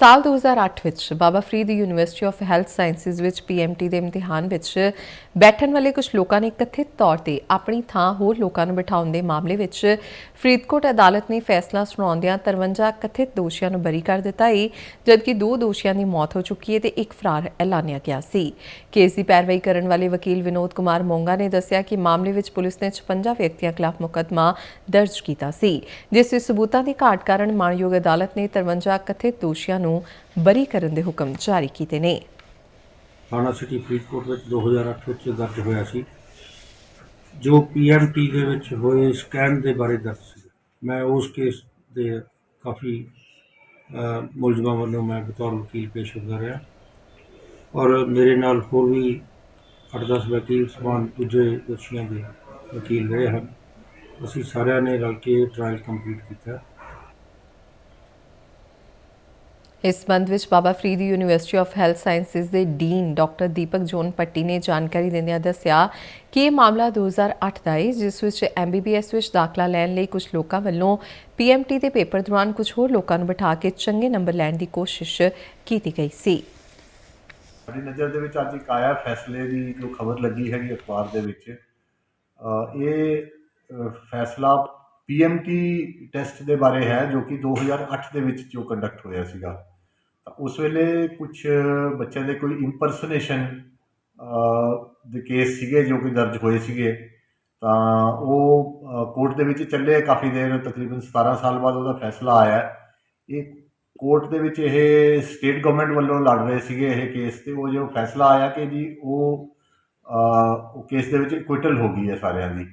ਸਾਲ 2008 ਵਿੱਚ Baba Farid university of health sciences ਵਿੱਚ ਪੀਐਮਟੀ ਦੇ ਇਮਤਿਹਾਨ ਵਿੱਚ ਬੈਠਣ ਵਾਲੇ ਕੁਝ ਲੋਕਾਂ ਨੇ ਕਥਿਤ ਤੌਰ ਤੇ ਆਪਣੀ ਥਾਂ ਹੋਰ ਲੋਕਾਂ ਨੂੰ ਬਿਠਾਉਣ ਦੇ ਮਾਮਲੇ ਵਿੱਚ ਫਰੀਦਕੋਟ ਅਦਾਲਤ ਨੇ ਫੈਸਲਾ ਸੁਣਾਉਂਦਿਆਂ 53 ਕਥਿਤ ਦੋਸ਼ੀਆਂ ਨੂੰ ਬਰੀ ਕਰ ਦਿੱਤਾ ਹੈ ਜਦਕਿ ਦੋ ਦੋਸ਼ੀਆਂ ਦੀ ਮੌਤ ਹੋ ਚੁੱਕੀ ਹੈ ਤੇ ਇੱਕ ਫਰਾਰ ਐਲਾਨਿਆ ਗਿਆ ਸੀ। ਕੇਸ ਦੀ ਪੈਰਵਾਈ ਕਰਨ ਵਾਲੇ ਵਕੀਲ ਵਿਨੋਦ ਕੁਮਾਰ ਮੋਂਗਾ ਨੇ ਦੱਸਿਆ ਕਿ ਮਾਮਲੇ ਵਿੱਚ ਪੁਲਿਸ ਨੇ 56 ਵਿਅਕਤੀਆਂ ਖਿਲਾਫ ਮੁਕੱਦਮਾ ਦਰਜ ਕੀਤਾ ਸੀ, ਜਿਸ ਵਿੱਚ ਸਬੂਤਾਂ ਦੀ ਘਾਟ ਕਾਰਨ ਮਾਣਯੋਗ ਅਦਾਲਤ ਨੇ 53 ਕਥਿਤ ਦੋਸ਼ੀਆਂ ਨੂੰ ਬਰੀ ਕਰਨ ਦੇ ਹੁਕਮ ਜਾਰੀ ਕੀਤੇ ਨੇ। ਥਾਣਾ ਸਿਟੀ ਫਰੀਦਕੋਟ ਵਿੱਚ 2008 ਵਿੱਚ ਦਰਜ ਹੋਇਆ ਸੀ, ਜੋ ਪੀਐਮਟੀ ਦੇ ਵਿੱਚ ਹੋਏ ਸਕੈਮ ਦੇ ਬਾਰੇ ਦਰਜ ਸੀ। ਮੈਂ ਉਸ ਕੇਸ ਦੇ ਕਾਫੀ ਮੁਲਜ਼ਮਾਂ ਵੱਲੋਂ ਮੈਂ ਬਤੌਰ ਵਕੀਲ ਪੇਸ਼ ਹੁੰਦਾ ਰਿਹਾ। ਔਰ ਮੇਰੇ ਨਾਲ ਹੋਰ ਵੀ 8-10 ਵਕੀਲ ਸਮਾਨ ਦੂਜੇ ਦੋਸ਼ੀਆਂ ਦੇ ਵਕੀਲ ਰਹੇ ਹਨ। ਅਸੀਂ ਸਾਰਿਆਂ ਨੇ ਰਲ ਕੇ ਟ੍ਰਾਇਲ ਕੰਪਲੀਟ ਕੀਤਾ। ਇਸ ਸੰਬੰਧ ਵਿੱਚ Baba Farid university of health sciences ਦੇ dean doctor Deepak zone Patti ਨੇ ਜਾਣਕਾਰੀ ਦਿੰਦਿਆਂ ਦੱਸਿਆ ਕਿ ਇਹ ਮਾਮਲਾ 2008 ਦਾ ਹੈ ਜਿਸ ਵਿੱਚ ਐਮਬੀਬੀਐਸ ਵਿੱਚ ਦਾਖਲਾ ਲੈਣ ਲਈ ਕੁਝ ਲੋਕਾਂ ਵੱਲੋਂ ਪੀਐਮਟੀ ਦੇ ਪੇਪਰ ਦੌਰਾਨ ਕੁਝ ਹੋਰ ਲੋਕਾਂ ਨੂੰ ਬਿਠਾ ਕੇ ਚੰਗੇ ਨੰਬਰ ਲੈਣ ਦੀ ਕੋਸ਼ਿਸ਼ ਕੀਤੀ ਗਈ ਸੀ। ਸਾਡੀ ਨਜ਼ਰ ਦੇ ਵਿੱਚ ਅੱਜ ਇੱਕ ਆਇਆ ਫੈਸਲੇ ਦੀ ਜੋ ਖਬਰ ਲੱਗੀ ਹੈਗੀ ਅਖਬਾਰ ਦੇ ਵਿੱਚ। ਇਹ ਫੈਸਲਾ ਪੀਐਮਟੀ ਟੈਸਟ ਦੇ ਬਾਰੇ ਹੈ ਜੋ ਕਿ 2008 ਦੇ ਵਿੱਚ ਜੋ ਕੰਡਕਟ ਹੋਇਆ ਸੀਗਾ। ਤਾਂ ਉਸ ਵੇਲੇ ਕੁਝ ਬੱਚਿਆਂ ਦੇ ਕੋਈ ਇੰਪਰਸਨੇਸ਼ਨ ਦੇ ਕੇਸ ਸੀਗੇ ਜੋ ਕਿ ਦਰਜ ਹੋਏ ਸੀਗੇ। ਤਾਂ ਉਹ ਕੋਰਟ ਦੇ ਵਿੱਚ ਚੱਲੇ ਕਾਫੀ ਦੇਰ, ਤਕਰੀਬਨ 17 ਸਾਲ ਬਾਅਦ ਉਹਦਾ ਫੈਸਲਾ ਆਇਆ। ਇਹ ਕੋਰਟ ਦੇ ਵਿੱਚ ਇਹ ਸਟੇਟ ਗਵਰਨਮੈਂਟ ਵੱਲੋਂ ਲੜ ਰਹੇ ਸੀਗੇ ਇਹ ਕੇਸ ਤੇ। ਉਹ ਜੋ ਫੈਸਲਾ ਆਇਆ ਕਿ ਜੀ ਉਹ ਉਹ ਕੇਸ ਦੇ ਵਿੱਚ ਇਕੁਇਟਲ ਹੋ ਗਈ ਹੈ ਸਾਰਿਆਂ ਦੀ।